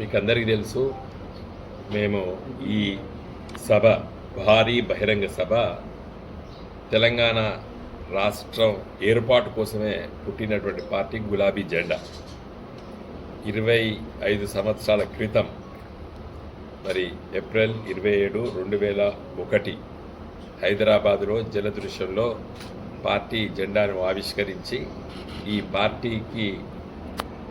మీకు అందరికీ తెలుసు మేము ఈ సభ భారీ బహిరంగ సభ తెలంగాణ రాష్ట్రం ఏర్పాటు కోసమే పుట్టినటువంటి పార్టీ గులాబీ జెండా. ఇరవై ఐదు సంవత్సరాల క్రితం మరి ఏప్రిల్ ఇరవై ఏడు రెండు వేల ఒకటి హైదరాబాదులో జలదృశ్యంలో పార్టీ జెండాను ఆవిష్కరించి ఈ పార్టీకి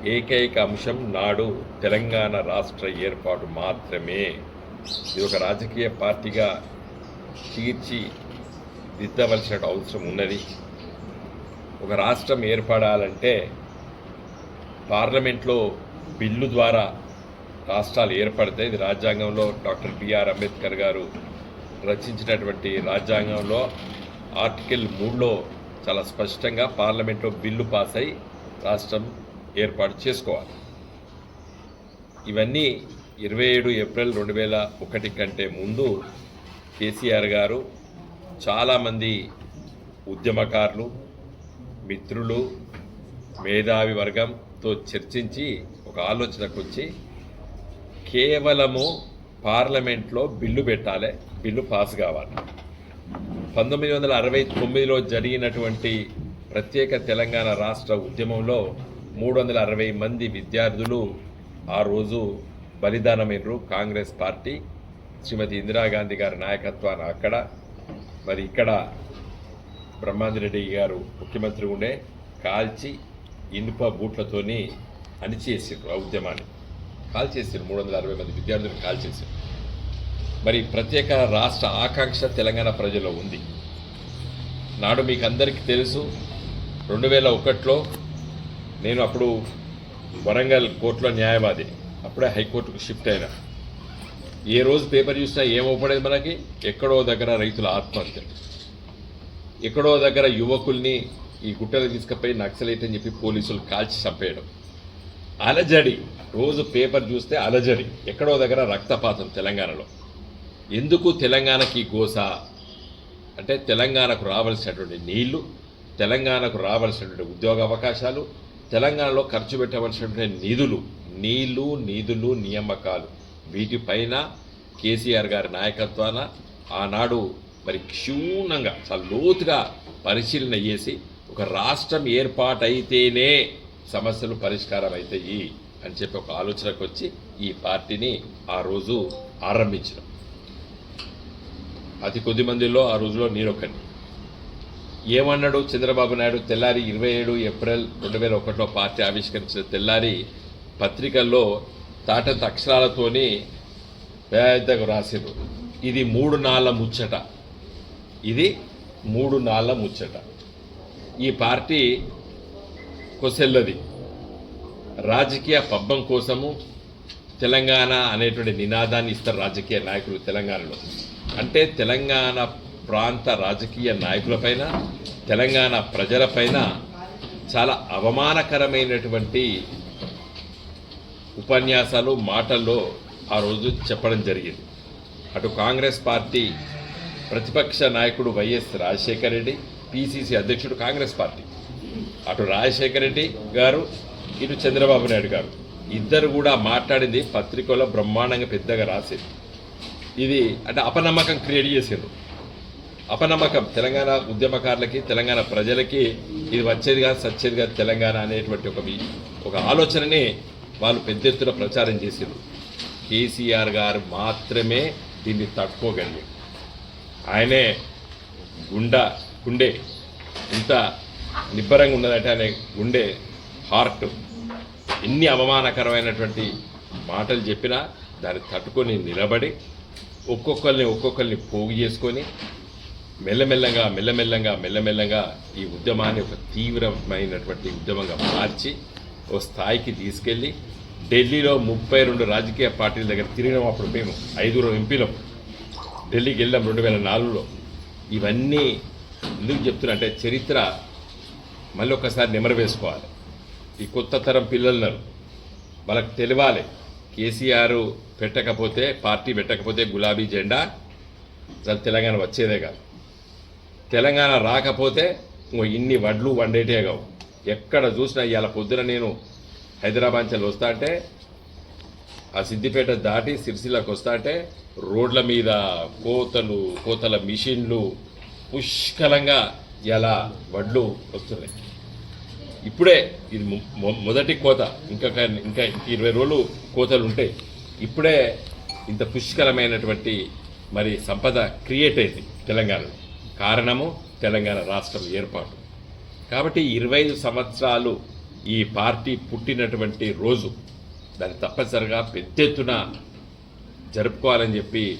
ఏకైక అంశం నాడు తెలంగాణ రాష్ట్ర ఏర్పాటు మాత్రమే. ఇది ఒక రాజకీయ పార్టీగా తీర్చి దిద్దవలసిన అవసరం ఉన్నది. ఒక రాష్ట్రం ఏర్పడాలంటే పార్లమెంట్లో బిల్లు ద్వారా రాష్ట్రాలు ఏర్పడితే ఇది రాజ్యాంగంలో డాక్టర్ బిఆర్ అంబేద్కర్ గారు రచించినటువంటి రాజ్యాంగంలో ఆర్టికల్ మూడులో చాలా స్పష్టంగా పార్లమెంట్లో బిల్లు పాస్ అయి రాష్ట్రం ఏర్పాటు చేసుకోవాలి. ఇవన్నీ ఇరవై ఏడు ఏప్రిల్ రెండు వేల ఒకటి కంటే ముందు కేసీఆర్ గారు చాలామంది ఉద్యమకారులు మిత్రులు మేధావి వర్గంతో చర్చించి ఒక ఆలోచనకు వచ్చి కేవలము పార్లమెంట్లో బిల్లు పెట్టాలి బిల్లు పాస్ కావాలి. పంతొమ్మిది వందల అరవై తొమ్మిదిలో జరిగినటువంటి ప్రత్యేక తెలంగాణ రాష్ట్ర ఉద్యమంలో మూడు వందల అరవై మంది విద్యార్థులు ఆ రోజు బలిదానమైనరు కాంగ్రెస్ పార్టీ శ్రీమతి ఇందిరాగాంధీ గారి నాయకత్వాన్ని అక్కడ. మరి ఇక్కడ బ్రహ్మాందిరెడ్డి గారు ముఖ్యమంత్రి ఉండే కాల్చి ఇనుప బూట్లతోని అణిచేసారు ఆ ఉద్యమాన్ని. కాల్చేసారు మూడు వందల అరవై మంది విద్యార్థులను కాల్చేసారు మరి ప్రత్యేక రాష్ట్ర ఆకాంక్ష తెలంగాణ ప్రజల్లో ఉంది. నాడు మీకు అందరికీ తెలుసు రెండు వేల ఒకటిలో నేను అప్పుడు వరంగల్ కోర్టులో న్యాయవాది. అప్పుడే హైకోర్టుకు షిఫ్ట్ అయినా. ఏ రోజు పేపర్ చూసినా ఏమవుపడేది మనకి? ఎక్కడో దగ్గర రైతుల ఆత్మహత్యలు ఎక్కడో దగ్గర యువకుల్ని ఈ గుట్టలు తీసుకుపోయి నక్సలైట్ అని చెప్పి పోలీసులు కాల్చి చంపేయడం. అలజడి. రోజు పేపర్ చూస్తే అలజడి. ఎక్కడో దగ్గర రక్తపాతం తెలంగాణలో. ఎందుకు తెలంగాణకి గోస? అంటే తెలంగాణకు రావాల్సినటువంటి నీళ్ళు తెలంగాణకు రావాల్సినటువంటి ఉద్యోగ అవకాశాలు తెలంగాణలో ఖర్చు పెట్టవలసినటువంటి నిధులు నీళ్ళు నిధులు నియామకాలు వీటిపైన కేసీఆర్ గారి నాయకత్వాన ఆనాడు మరి క్షుణ్ణంగా చాలా లోతుగా పరిశీలన చేసి ఒక రాష్ట్రం ఏర్పాటైతేనే సమస్యలు పరిష్కారం అవుతాయి అని చెప్పి ఒక ఆలోచనకు వచ్చి ఈ పార్టీని ఆ రోజు ఆరంభించడం అతి కొద్ది మందిలో ఆ రోజులో నేనొక్కడిని. ఏమన్నాడు చంద్రబాబు నాయుడు? తెల్లారి ఇరవై ఏడు ఏప్రిల్ రెండు వేల ఒకటిలో పార్టీ ఆవిష్కరించిన తెల్లారి పత్రికల్లో తాటంత అక్షరాలతోని పెద్దగా రాసిరు ఇది మూడు నాళ్ళ ముచ్చట. ఇది మూడు నాళ్ళ ముచ్చట. ఈ పార్టీ కొసెల్లది. రాజకీయ పబ్బం కోసము తెలంగాణ అనేటువంటి నినాదాన్ని ఇస్తారు రాజకీయ నాయకులు తెలంగాణలో. అంటే తెలంగాణ ప్రాంత రాజకీయ నాయకులపైన తెలంగాణ ప్రజలపైన చాలా అవమానకరమైనటువంటి ఉపన్యాసాలు మాటల్లో ఆ రోజు చెప్పడం జరిగింది. అటు కాంగ్రెస్ పార్టీ ప్రతిపక్ష నాయకుడు వైఎస్ రాజశేఖర రెడ్డి పిసిసి అధ్యక్షుడు కాంగ్రెస్ పార్టీ. అటు రాజశేఖర రెడ్డి గారు ఇటు చంద్రబాబు నాయుడు గారు. ఇద్దరు కూడా మాట్లాడింది పత్రికలో బ్రహ్మాండంగా పెద్దగా రాసేది. ఇది అంటే అపనమ్మకం క్రియేట్ చేసిండ్రు. అపనమ్మకం. తెలంగాణ ఉద్యమకారులకి తెలంగాణ ప్రజలకి ఇది వచ్చేది కాదు తెలంగాణ అనేటువంటి ఒక ఒక ఆలోచనని వాళ్ళు పెద్ద ఎత్తున ప్రచారం చేసిండ్రు. కేసీఆర్ గారు మాత్రమే దీన్ని తట్టుకోగలిగారు. ఆయనే గుండా గుండె ఇంత నిబ్బరంగా ఉన్నదంటే ఆయన గుండె హార్ట్ ఎన్ని అవమానకరమైనటువంటి మాటలు చెప్పినా దాన్ని తట్టుకొని నిలబడి ఒక్కొక్కరిని ఒక్కొక్కరిని పోగు చేసుకొని మెల్లమెల్లంగా మెల్లమెల్లగా మెల్లమెల్లగా ఈ ఉద్యమాన్ని ఒక తీవ్రమైనటువంటి ఉద్యమంగా మార్చి ఓ స్థాయికి తీసుకెళ్ళి ఢిల్లీలో ముప్పై రెండు రాజకీయ పార్టీల దగ్గర తిరిగినాం అప్పుడు మేము ఐదుగురు ఎంపీలం. ఢిల్లీకి వెళ్ళాం రెండు వేల నాలుగులో. ఇవన్నీ ఎందుకు చెప్తున్నా అంటే చరిత్ర మళ్ళీ ఒకసారి నిమర వేసుకోవాలి. ఈ కొత్త తరం పిల్లలున్నారు. వాళ్ళకి తెలియాలి. కేసీఆర్ పెట్టకపోతే పార్టీ పెట్టకపోతే గులాబీ జెండా. అసలు తెలంగాణ వచ్చేదే కాదు. తెలంగాణ రాకపోతే ఇంకో ఇన్ని వడ్లు వండేటే కావు. ఎక్కడ చూసినా ఇవాళ పొద్దున నేను హైదరాబాద్ నుంచి వస్తా అంటే ఆ సిద్దిపేట దాటి సిరిసిల్లకు వస్తా అంటే రోడ్ల మీద కోతలు కోతల మిషన్లు పుష్కలంగా ఇలా వడ్లు వస్తున్నాయి. ఇప్పుడే ఇది మొదటి కోత. ఇంకా ఇంకా ఇరవై రోజులు కోతలు ఉంటాయి. ఇప్పుడే ఇంత పుష్కలమైనటువంటి మరి సంపద క్రియేట్ అయింది తెలంగాణలో. కారణము తెలంగాణ రాష్ట్రం ఏర్పాటు. కాబట్టి ఇరవై ఐదు సంవత్సరాలు ఈ పార్టీ పుట్టినటువంటి రోజు దాన్ని తప్పనిసరిగా పెద్ద ఎత్తున జరుపుకోవాలని చెప్పి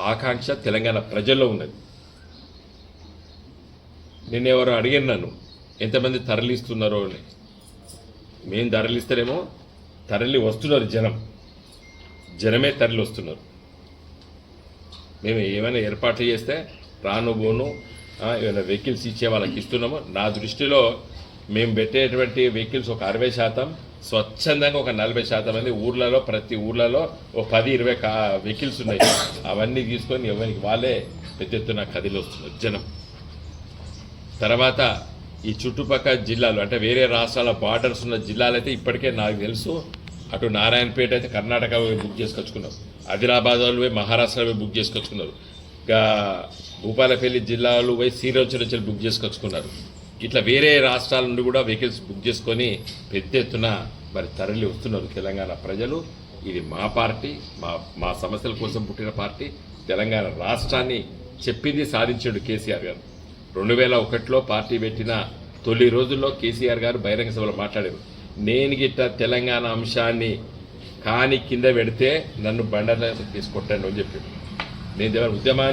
ఆకాంక్ష తెలంగాణ ప్రజల్లో ఉన్నది. నిన్నెవరో అడిగాను నన్ను ఎంతమంది తరలిస్తున్నారో అని. మేము తరలిస్తేనేమో తరలి వస్తున్నారు జనం. జనమే తరలి వస్తున్నారు. మేము ఏమైనా ఏర్పాట్లు చేస్తే రాను ఏమైనా వెహికల్స్ ఇచ్చే వాళ్ళకి ఇస్తున్నాము. నా దృష్టిలో మేము పెట్టేటువంటి వెహికల్స్ ఒక అరవై శాతం స్వచ్ఛందంగా ఒక నలభై శాతం మంది ఊర్లలో ప్రతి ఊర్లలో ఒక పది ఇరవై కా వెహికల్స్ ఉన్నాయి. అవన్నీ తీసుకొని ఎవరికి వాళ్ళే పెద్ద ఎత్తున కదిలి వస్తున్నారు జనం. తర్వాత ఈ చుట్టుపక్కల జిల్లాలు అంటే వేరే రాష్ట్రాల బార్డర్స్ ఉన్న జిల్లాలు అయితే ఇప్పటికే నాకు తెలుసు. అటు నారాయణపేట అయితే కర్ణాటక బుక్ చేసుకొచ్చుకున్నారు. ఆదిలాబాద్ వాళ్ళు పోయి మహారాష్ట్ర బుక్ చేసుకొచ్చుకున్నారు. భూపాలపల్లి జిల్లాలో పోయి శ్రీరంచ నుంచి బుక్ చేసుకొచ్చుకున్నారు. ఇట్లా వేరే రాష్ట్రాల నుండి కూడా వెహికల్స్ బుక్ చేసుకొని పెద్ద ఎత్తున మరి తరలి వస్తున్నారు తెలంగాణ ప్రజలు. ఇది మా పార్టీ మా మా సమస్యల కోసం పుట్టిన పార్టీ. తెలంగాణ రాష్ట్రాన్ని చెప్పింది సాధించాడు కేసీఆర్ గారు. రెండు వేల ఒకటిలో పార్టీ పెట్టిన తొలి రోజుల్లో కేసీఆర్ గారు బహిరంగ సభలో మాట్లాడారు. నేను గిట్ట తెలంగాణ అంశాన్ని కాని కింద పెడితే నన్ను బండల తీసుకుంటాను అని చెప్పాడు. నేను ఉద్యమాన్ని